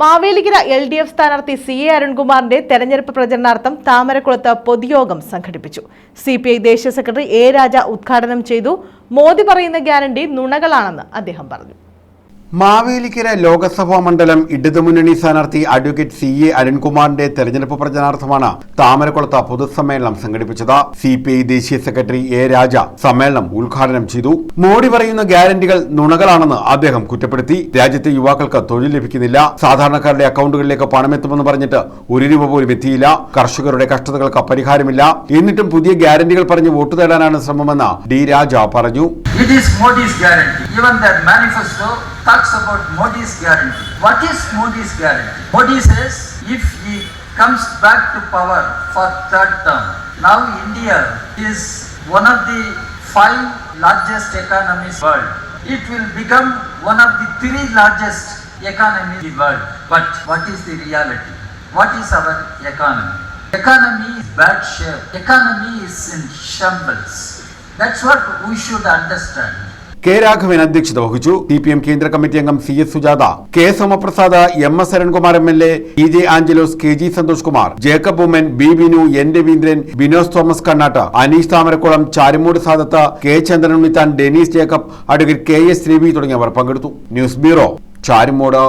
Mavelikkara L D F സ്ഥാനാർത്ഥി C A അരുൺകുമാറിന്റെ തെരഞ്ഞെടുപ്പ് പ്രചരണാർത്ഥം താമരക്കുളത്ത് പൊതുയോഗം സംഘടിപ്പിച്ചു. സി പി ഐ ദേശീയ സെക്രട്ടറി എ രാജ ഉദ്ഘാടനം ചെയ്തു. മോദി പറയുന്ന ഗ്യാരണ്ടി നുണകളാണെന്ന് അദ്ദേഹം പറഞ്ഞു. മാവേലിക്കര ലോക്സഭാ മണ്ഡലം ഇടതുമുന്നണി സ്ഥാനാർത്ഥി അഡ്വക്കേറ്റ് സി എ അരുൺകുമാറിന്റെ തെരഞ്ഞെടുപ്പ് പ്രചാരണാർത്ഥമാണ് താമരക്കുളത്ത് പൊതുസമ്മേളനം സംഘടിപ്പിച്ചത്. സി പി ഐ ദേശീയ സെക്രട്ടറി എ രാജ സമ്മേളനം ഉദ്ഘാടനം ചെയ്തു. മോഡി പറയുന്ന ഗ്യാരണ്ടികൾ നുണകളാണെന്ന് അദ്ദേഹം കുറ്റപ്പെടുത്തി. രാജ്യത്തെ യുവാക്കൾക്ക് തൊഴിൽ ലഭിക്കുന്നില്ല. സാധാരണക്കാരുടെ അക്കൗണ്ടുകളിലേക്ക് പണമെത്തുമെന്ന് പറഞ്ഞിട്ട് ഒരു രൂപ പോലും എത്തിയില്ല. കർഷകരുടെ കഷ്ടതകൾക്ക് പരിഹാരമില്ല. എന്നിട്ടും പുതിയ ഗ്യാരണ്ടികൾ പറഞ്ഞ് വോട്ട് തേടാനാണ് ശ്രമമെന്ന് ഡി രാജ പറഞ്ഞു. It is Modi's guarantee. Even that manifesto talks about Modi's guarantee. What is Modi's guarantee? Modi says if he comes back to power for third term, now India is one of the five largest economies in the world. It will become one of the three largest economies in the world. But what is the reality? What is our economy? Economy is bad shape. Economy is in shambles. K Raghavan അധ്യക്ഷത വഹിച്ചു. C P M കേന്ദ്ര committee അംഗം C S Sujatha. K Somaprasad M S Arunkumar M L A E J Angelos K G Santhosh Kumar Jacob Oommen B Binu N Raveendran Binos Thomas Kannattu Aneesh Thamarakulam Charimoodu Sadath K Chandran Unnithan Denis Jacob advocate K S Ravi തുടങ്ങിയവർ പങ്കെടുത്തു. News bureau Charimoodu.